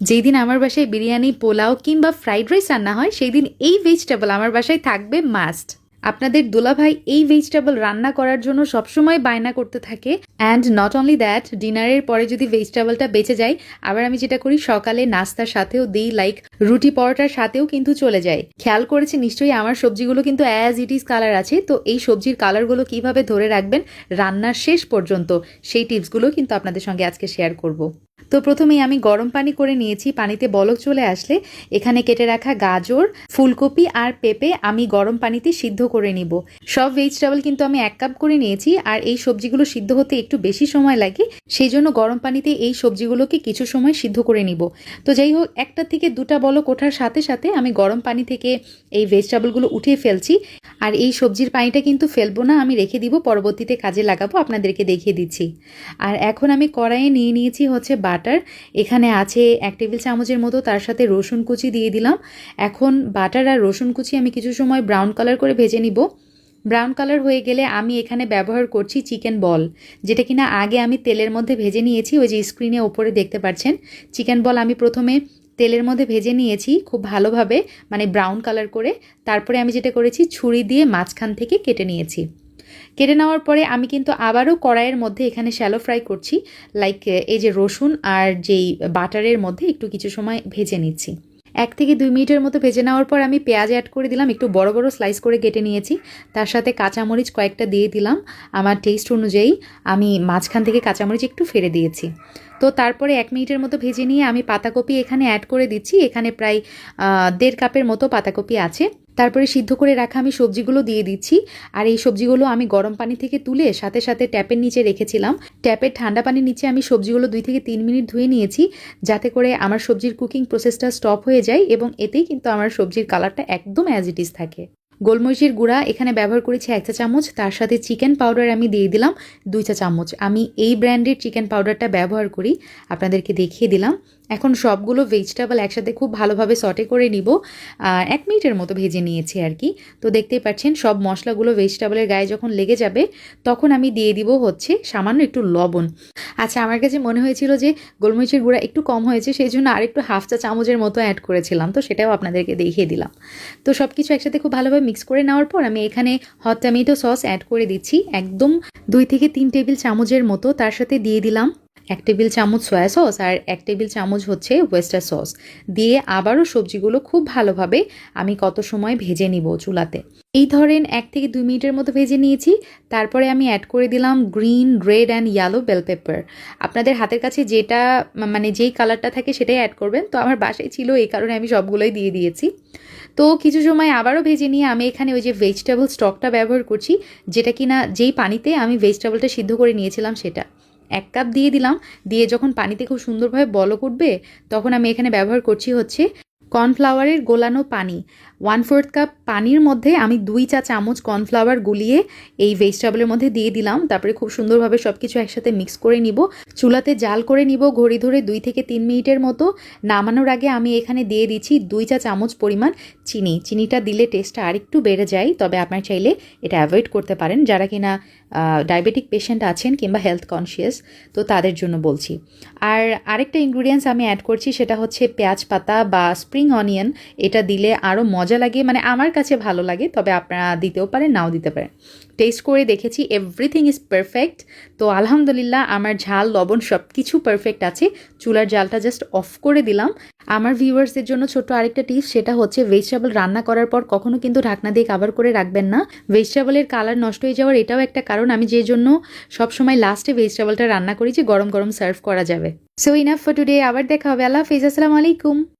যেই দিন আমার বাসায় বিরিয়ানি, পোলাও কিংবা ফ্রাইড রাইস রান্না হয় সেই দিন এই ভেজিটেবল আমার বাসায় থাকবে মাস্ট আপনাদের দুলাভাই এই ভেজিটেবল রান্না করার জন্য সবসময় বায়না করতে থাকে। অ্যান্ড নট অনলি দ্যাট ডিনারের পরে যদি ভেজিটেবলটা বেঁচে যায়, আবার আমি যেটা করি, সকালে নাস্তার সাথেও দিই লাইক রুটি পরোটার সাথেও কিন্তু চলে যায়। খেয়াল করেছে, নিশ্চয়ই আমার সবজিগুলো কিন্তু অ্যাজ ইট ইজ কালার আছে, তো এই সবজির কালারগুলো কীভাবে ধরে রাখবেন, রান্নার শেষ পর্যন্ত, সেই টিপসগুলো কিন্তু আপনাদের সঙ্গে আজকে শেয়ার করব। তো প্রথমেই আমি গরম পানি করে নিয়েছি। পানিতে বলক চলে আসলে এখানে কেটে রাখা গাজর, ফুলকপি আর পেঁপে আমি গরম পানিতে সিদ্ধ করে নিব। সব ভেজিটেবল কিন্তু আমি এক কাপ করে নিয়েছি আর এই সবজিগুলো সিদ্ধ হতে একটু বেশি সময় লাগে, সেই জন্য গরম পানিতে এই সবজিগুলোকে কিছু সময় সিদ্ধ করে নিব। তো যাই হোক, একটা থেকে দুটা বলক ওঠার সাথে সাথে আমি গরম পানি থেকে এই ভেজিটেবলগুলো উঠিয়ে ফেলছি। আর এই সবজির পানিটা কিন্তু ফেলব না, আমি রেখে দিব, পরবর্তীতে কাজে লাগাবো, আপনাদেরকে দেখিয়ে দিচ্ছি। আর এখন আমি কড়াইয়ে নিয়ে নিয়েছি হচ্ছে বাটার। এখানে আছে এক টেবিল চামচের মতো, তার সাথে রসুন কুচি দিয়ে দিলাম। এখন বাটার আর রসুন কুচি আমি কিছু সময় ব্রাউন কালার করে ভেজে নিব। ব্রাউন কালার হয়ে গেলে আমি এখানে ব্যবহার করছি চিকেন বল, যেটা কিনা আগে আমি তেলের মধ্যে ভেজে নিয়েছি, ওই যে স্ক্রিনে ওপরে দেখতে পাচ্ছেন। চিকেন বল আমি প্রথমে তেলের মধ্যে ভেজে নিয়েছি খুব ভালোভাবে মানে ব্রাউন কালার করে। তারপরে আমি যেটা করেছি, ছুরি দিয়ে মাঝখান থেকে কেটে নিয়েছি। কেটে নেওয়ার পরে আমি কিন্তু আবারও কড়াইয়ের মধ্যে এখানে শ্যালো ফ্রাই করছি লাইক এই যে রসুন আর যেই বাটারের মধ্যে একটু কিছু সময় ভেজে নিচ্ছি। এক থেকে দুই মিনিটের মতো ভেজে নেওয়ার পর আমি পেঁয়াজ অ্যাড করে দিলাম, একটু বড় বড় স্লাইস করে কেটে নিয়েছি। তার সাথে কাঁচামরিচ কয়েকটা দিয়ে দিলাম। আমার টেস্ট অনুযায়ী আমি মাঝখান থেকে কাঁচামরিচ একটু ফেলে দিয়েছি। তো তারপরে এক মিনিটের মতো ভেজে নিয়ে আমি পাতাকপি এখানে অ্যাড করে দিচ্ছি। এখানে প্রায় দেড় কাপের মতো পাতাকপি আছে। তারপরে সিদ্ধ করে রাখা আমি সবজিগুলো দিয়ে দিচ্ছি। আর এই সবজিগুলো আমি গরম পানি থেকে তুলে সাথে সাথে ট্যাপের নিচে রেখেছিলাম। ট্যাপের ঠান্ডা পানির নিচে আমি সবজিগুলো দুই থেকে তিন মিনিট ধুয়ে নিয়েছি, যাতে করে আমার সবজির কুকিং প্রসেসটা স্টপ হয়ে যায় এবং এতেই কিন্তু আমার সবজির কালারটা একদম অ্যাজ ইট ইজ থাকে। গোলমরিচের গুঁড়া এখানে ব্যবহার করেছি এক চা চামচ, তার সাথে চিকেন পাউডার আমি দিয়ে দিলাম দুই চা চামচ। আমি এই ব্র্যান্ডের চিকেন পাউডারটা ব্যবহার করি, আপনাদেরকে দেখিয়ে দিলাম। এখন সবগুলো ভেজিটেবল একসাথে খুব ভালোভাবে সটে করে নিব এক মিনিটের মতো ভেজে নিয়েছি আর কি। তো দেখতেই পাচ্ছেন, সব মশলাগুলো ভেজিটেবলের গায়ে যখন লেগে যাবে, তখন আমি দিয়ে দিব হচ্ছে সামান্য একটু লবণ। আচ্ছা আমার কাছে মনে হয়েছিল যে গোলমরিচের গুঁড়া একটু কম হয়েছে সেই জন্য আরেকটু হাফ চা চামচের মতো অ্যাড করেছিলাম। তো সেটাও আপনাদেরকে দেখিয়ে দিলাম। তো সব কিছু একসাথে খুব ভালোভাবে মিক্স করে নেওয়ার পর আমি এখানে হট টমেটো সস অ্যাড করে দিচ্ছি। একদম দুই থেকে তিন টেবিল চামচের মতো, তার সাথে দিয়ে দিলাম এক টেবিল চামচ সয়া সস আর এক টেবিল চামচ হচ্ছে ওয়েস্টার সস দিয়ে আবারও সবজিগুলো খুব ভালোভাবে আমি কত সময় ভেজে নিব চুলাতে। এই ধরেন এক থেকে দুই মিনিটের মতো ভেজে নিয়েছি। তারপরে আমি অ্যাড করে দিলাম green red and yellow bell pepper আপনাদের হাতের কাছে যেটা মানে যেই কালারটা থাকে সেটাই অ্যাড করবেন। তো আমার বাসায় ছিল এই কারণে আমি সবগুলোই দিয়ে দিয়েছি। তো কিছু সময় আবারও ভেজে নিয়ে আমি এখানে ওই যে ভেজিটেবল স্টকটা ব্যবহার করছি, যেটা কিনা যেই পানিতে আমি ভেজিটেবলটা সিদ্ধ করে নিয়েছিলাম সেটা। এক কাপ দিয়ে দিলাম। দিয়ে যখন পানিতে খুব সুন্দরভাবে বলক উঠবে, তখন আমি এখানে ব্যবহার করছি হচ্ছে কর্নফ্লাওয়ারের গোলানো পানি। ওয়ান ফোর্থ কাপ পানির মধ্যে আমি দুই চা চামচ কর্নফ্লাওয়ার গুলিয়ে এই ভেজিটেবলের মধ্যে দিয়ে দিলাম। তারপরে খুব সুন্দরভাবে সব কিছু একসাথে মিক্স করে নিব। চুলাতে জাল করে নিব ঘড়ি ধরে দুই থেকে তিন মিনিটের মতো। নামানোর আগে আমি এখানে দিয়ে দিচ্ছি দুই চা চামচ পরিমাণ চিনি। চিনিটা দিলে টেস্টটা আরেকটু বেড়ে যায়, তবে আপনার চাইলে এটা অ্যাভয়েড করতে পারেন। যারা কিনা ডায়াবেটিক পেশেন্ট আছেন কিংবা হেলথ কনসিয়াস তো তাদের জন্য বলছি। আর আরেকটা ইনগ্রিডিয়েন্টস আমি অ্যাড করছি, সেটা হচ্ছে পেঁয়াজ পাতা বা স্প্রিং অনিয়ন এটা দিলে আরও মজা লাগে মানে আমার কাছে ভালো লাগে, তবে আপনারা দিতেও পারেন, নাও দিতে পারেন। টেস্ট করে দেখেছি এভরিথিং ইজ পারফেক্ট তো আলহামদুলিল্লাহ, আমার ঝাল, লবণ সব কিছু পারফেক্ট আছে। চুলার জালটা জাস্ট অফ করে দিলাম। আমার ভিউয়ার্সদের জন্য ছোট্ট আরেকটা টিপস সেটা হচ্ছে ভেজিটেবল রান্না করার পর কখনো কিন্তু ঢাকনা দিয়ে কাভার করে রাখবেন না। ভেজিটেবলের কালার নষ্ট হয়ে যাওয়ার এটাও একটা কারণ, আমি যে জন্য সবসময় লাস্টে ভেজিটেবলটা রান্না করি যে গরম গরম সার্ভ করা যাবে। সো ইনাফ ফর টুডে আবার দেখা হবে। আল্লাহ হাফিজ, আসসালামু আলাইকুম।